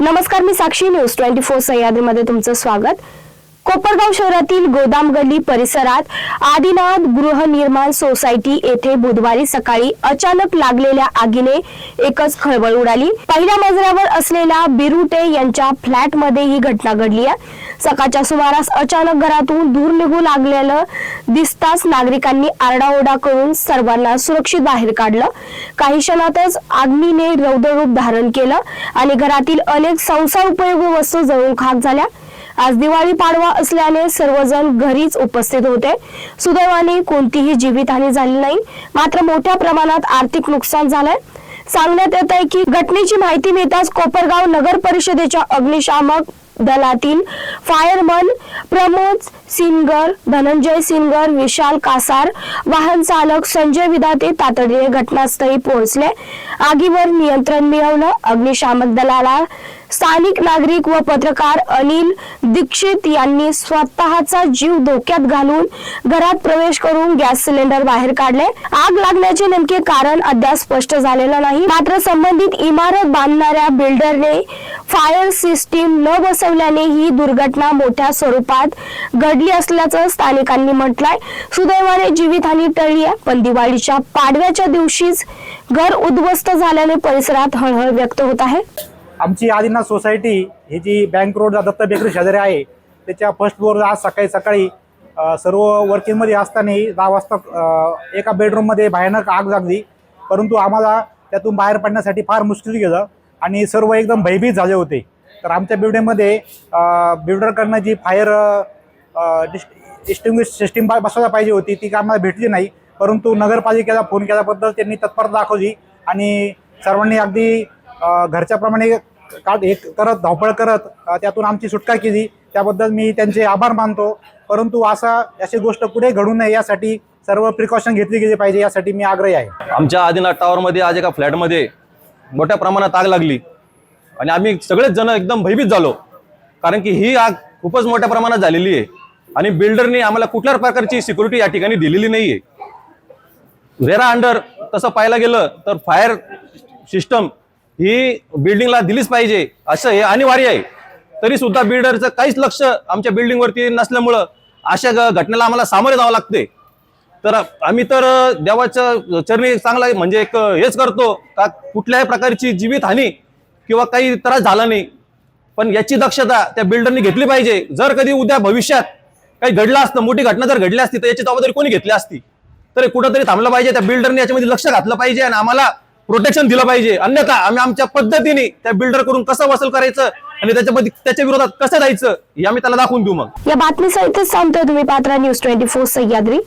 नमस्कार मी Sakshi news twenty four सह्याद्रीमध्ये तुमचं स्वागत. कोपरगाव शहरातील गोदाम गल्ली परिसरात आदिनाथ गृहनिर्माण सोसायटी येथे बुधवारी सकाळी अचानक लागलेल्या आगीने एकच खळबळ उडाली. पहिल्या मजल्यावर असलेल्या बिरुटे यांच्या फ्लॅटमध्ये ही घटना घडली आहे. सकाळच्या सुमारास अचानक घरातून धूर निघू लागलेलं दिसताच नागरिकांनी आरडाओरडा करून सर्वांना सुरक्षित बाहेर काढलं. काही क्षणातच आगीने रौद्ररूप धारण केलं आणि घरातील अनेक संसार उपयोगी वस्तू जळून खाक झाल्या. आज दिवाळी पाडवा असल्याने सर्वजण घरीच उपस्थित होते. सुदैवाने कोणतीही जीवितहानी झाली नाही. मात्र मोठ्या प्रमाणात आर्थिक नुकसान झालंय. सांगण्यात येत आहे की घटनेची माहिती मिळताच कोपरगाव नगर परिषदेच्या अग्निशामक दलातील फायरमन प्रमोद सिनगर धनंजय सिनगर विशाल कासार वाहन चालक संजय विदाते तातडीने घटनास्थळी पोहोचले. आगीवर नियंत्रण मिळवलं अग्निशामक दलाला. स्थानिक नागरिक व पत्रकार अनिल दीक्षित यांनी स्वतःचा जीव धोक्यात घालून घरात प्रवेश करून गॅस सिलेंडर बाहेर काढले. आग लागण्याचे नेमके कारण अद्याप स्पष्ट झालेलं नाही. मात्र संबंधित इमारत बांधणाऱ्या बिल्डरने फायर सिस्टीम न बसवल्याने ही दुर्घटना मोठ्या स्वरूपात घडली असल्याचं स्थानिकांनी म्हटलंय. सुदैवाने जीवितहानी टळली आहे पण दिवाळीच्या पाडव्याच्या दिवशीच घर उद्ध्वस्त झाल्याने परिसरात हळहळ व्यक्त होत आहे. आमची आदिनाथ सोसायटी ही जी बँक रोड दत्त बेकरी शेजारी आहे त्याच्या फर्स्ट फ्लोअर आज सकाळी सकाळी सर्व वर्किंगमध्ये असतानाही दहा वाजता एका बेडरूममध्ये भयानक आग लागली. परंतु आम्हाला त्यातून बाहेर पडण्यासाठी फार मुश्किल गेलं. आणि सर्व एकदम भयभीत झाले होते. तर आमच्या बिल्डिंगमध्ये बिल्डरकडनं जी फायर डिस्टिंग्विश सिस्टीम बसवायला पाहिजे होती. ती आम्हाला भेटली नाही. परंतु नगरपालिकेला फोन केल्याबद्दल त्यांनी तत्परता दाखवली आणि सर्वांनी अगदी घरच्याप्रमाणे का हे करत धावपळ करत त्यातून आमची सुटका केली. त्याबद्दल मी त्यांचे आभार मानतो. परंतु असा अशी गोष्ट पुढे घडू नये यासाठी सर्व प्रिकॉशन घेतली गेली पाहिजे यासाठी मी आग्रही आहे. आमच्या आदिनाथ टावरमध्ये आज एका फ्लॅटमध्ये मोठ्या प्रमाणात आग लागली. आणि आम्ही सगळेच जण एकदम भयभीत झालो. कारण की ही आग खूपच मोठ्या प्रमाणात झालेली आहे. आणि बिल्डरने आम्हाला कुठल्याच प्रकारची सिक्युरिटी या ठिकाणी दिलेली नाहीये. रेरा अंडर तसं पाहायला गेलं तर फायर सिस्टम ही बिल्डिंगला दिलीच पाहिजे. असं हे अनिवार्य आहे. तरी सुद्धा बिल्डरचं काहीच लक्ष आमच्या बिल्डिंगवरती नसल्यामुळं अशा घटनेला आम्हाला सामोरे जावं लागते. तर आम्ही तर देवाच्या चरणी चांगला म्हणजे एक हेच करतो. का कुठल्याही प्रकारची जीवितहानी किंवा काही त्रास झाला नाही. पण याची दक्षता त्या बिल्डरनी घेतली पाहिजे. जर कधी उद्या भविष्यात काही घडलं असतं मोठी घटना जर घडली असती तर याची जबाबदारी कोणी घेतली असती? तर कुठंतरी थांबलं पाहिजे त्या बिल्डरने याच्यामध्ये लक्ष घातलं पाहिजे आणि आम्हाला प्रोटेक्शन दिलं पाहिजे. अन्यथा आम्ही आमच्या पद्धतीने त्या बिल्डर करून कसं वसूल करायचं आणि त्याच्यामध्ये त्याच्या विरोधात कसं जायचं हे आम्ही त्याला दाखवून देऊ मग. या बातमीसहितच सांगतोय तुम्ही. Patra news twenty four Sahyadri.